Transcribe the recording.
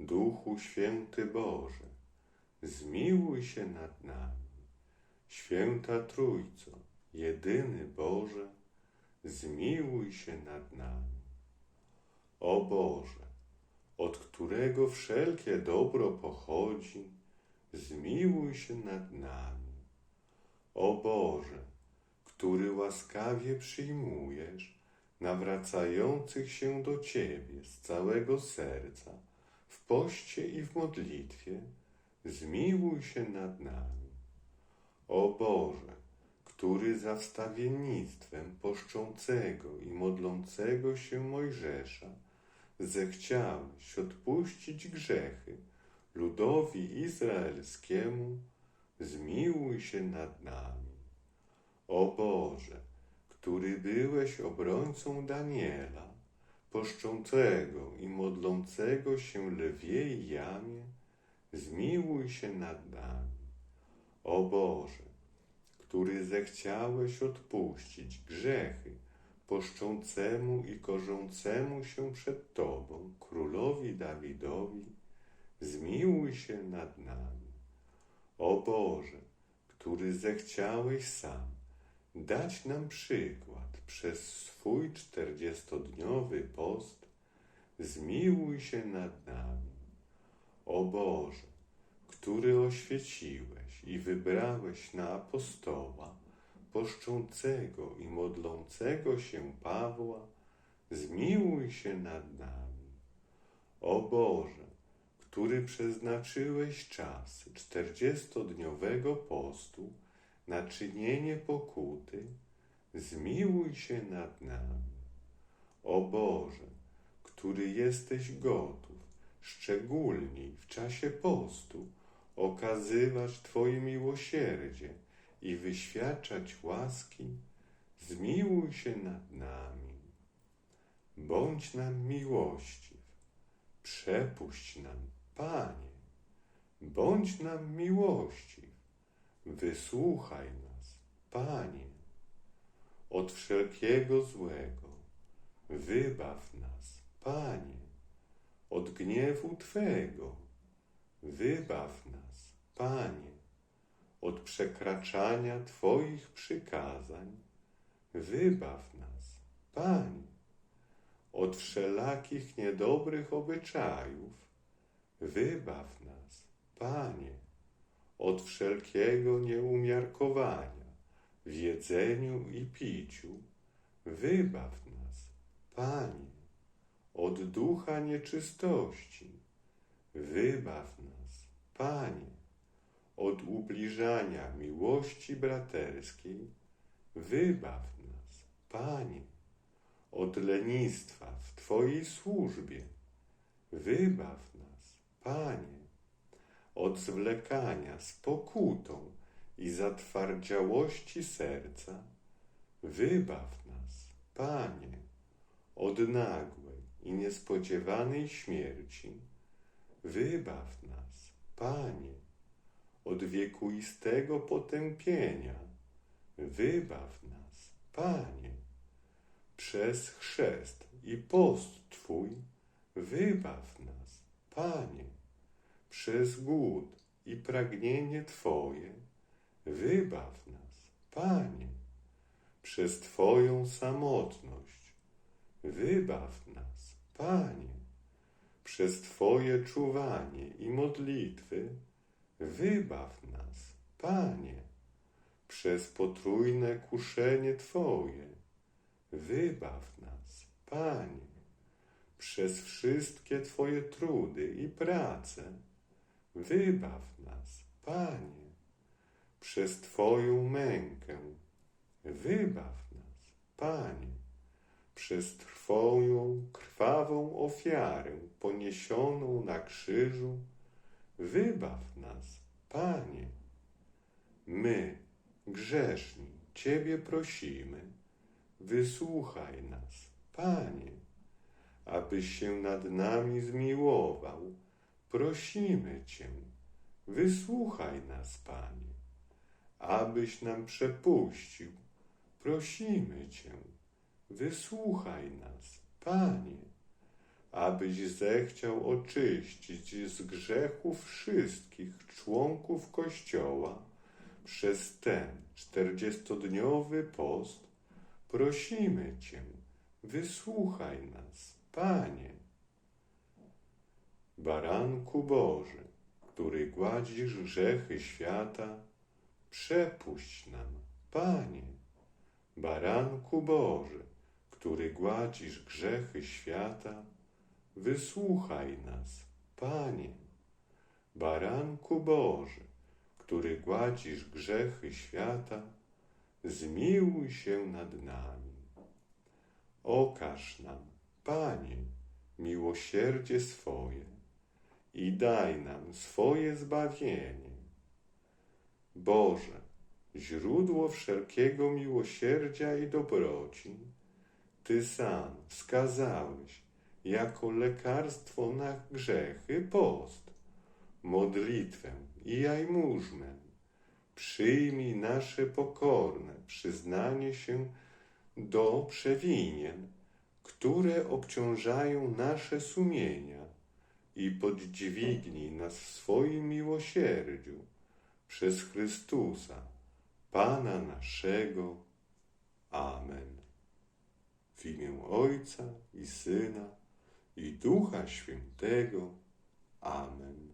Duchu Święty Boże, zmiłuj się nad nami. Święta Trójco, jedyny Boże, zmiłuj się nad nami. O Boże, od którego wszelkie dobro pochodzi, zmiłuj się nad nami. O Boże, który łaskawie przyjmujesz nawracających się do Ciebie z całego serca, w poście i w modlitwie, zmiłuj się nad nami. O Boże, który za wstawiennictwem poszczącego i modlącego się Mojżesza zechciałeś odpuścić grzechy ludowi izraelskiemu, zmiłuj się nad nami. O Boże, który byłeś obrońcą Daniela, poszczącego i modlącego się lwiej jamie, zmiłuj się nad nami. O Boże, który zechciałeś odpuścić grzechy poszczącemu i korzącemu się przed Tobą, królowi Dawidowi, zmiłuj się nad nami. O Boże, który zechciałeś sam dać nam przykład przez swój czterdziestodniowy post, zmiłuj się nad nami. O Boże, który oświeciłeś i wybrałeś na apostoła, poszczącego i modlącego się Pawła, zmiłuj się nad nami. O Boże, który przeznaczyłeś czas czterdziestodniowego postu, na czynienie pokuty, zmiłuj się nad nami. O Boże, który jesteś gotów, szczególnie w czasie postu, okazywać Twoje miłosierdzie i wyświadczać łaski, zmiłuj się nad nami. Bądź nam miłościw, przepuść nam, Panie, bądź nam miłościw Wysłuchaj nas, Panie, od wszelkiego złego. Wybaw nas, Panie, od gniewu Twego. Wybaw nas, Panie, od przekraczania Twoich przykazań. Wybaw nas, Panie, od wszelakich niedobrych obyczajów. Wybaw nas, Panie od wszelkiego nieumiarkowania w jedzeniu i piciu. Wybaw nas, Panie, od ducha nieczystości. Wybaw nas, Panie, od ubliżania miłości braterskiej. Wybaw nas, Panie, od lenistwa w Twojej służbie. Wybaw nas, Panie, od zwlekania z pokutą i zatwardziałości serca, wybaw nas, Panie, od nagłej i niespodziewanej śmierci, wybaw nas, Panie, od wiekuistego potępienia, wybaw nas, Panie, przez chrzest i post Twój, wybaw nas, Panie przez głód i pragnienie Twoje, wybaw nas, Panie, przez Twoją samotność, wybaw nas, Panie, przez Twoje czuwanie i modlitwy, wybaw nas, Panie, przez potrójne kuszenie Twoje, wybaw nas, Panie, przez wszystkie Twoje trudy i prace, Wybaw nas, Panie, przez Twoją mękę. Wybaw nas, Panie, przez Twoją krwawą ofiarę poniesioną na krzyżu, wybaw nas, Panie. My, grzeszni, Ciebie prosimy, wysłuchaj nas, Panie, abyś się nad nami zmiłował. Prosimy Cię, wysłuchaj nas, Panie, abyś nam przepuścił. Prosimy Cię, wysłuchaj nas, Panie, abyś zechciał oczyścić z grzechów wszystkich członków Kościoła przez ten czterdziestodniowy post. Prosimy Cię, wysłuchaj nas, Panie. Baranku Boży, który gładzisz grzechy świata, przepuść nam, Panie. Baranku Boży, który gładzisz grzechy świata, wysłuchaj nas, Panie. Baranku Boży, który gładzisz grzechy świata, zmiłuj się nad nami. Okaż nam, Panie, miłosierdzie swoje i daj nam swoje zbawienie. Boże, źródło wszelkiego miłosierdzia i dobroci, Ty sam wskazałeś jako lekarstwo na grzechy post, modlitwę i jajmużmę. Przyjmij nasze pokorne przyznanie się do przewinien, które obciążają nasze sumienia i podźwignij nas w swoim miłosierdziu przez Chrystusa, Pana naszego. Amen. W imię Ojca i Syna i Ducha Świętego. Amen.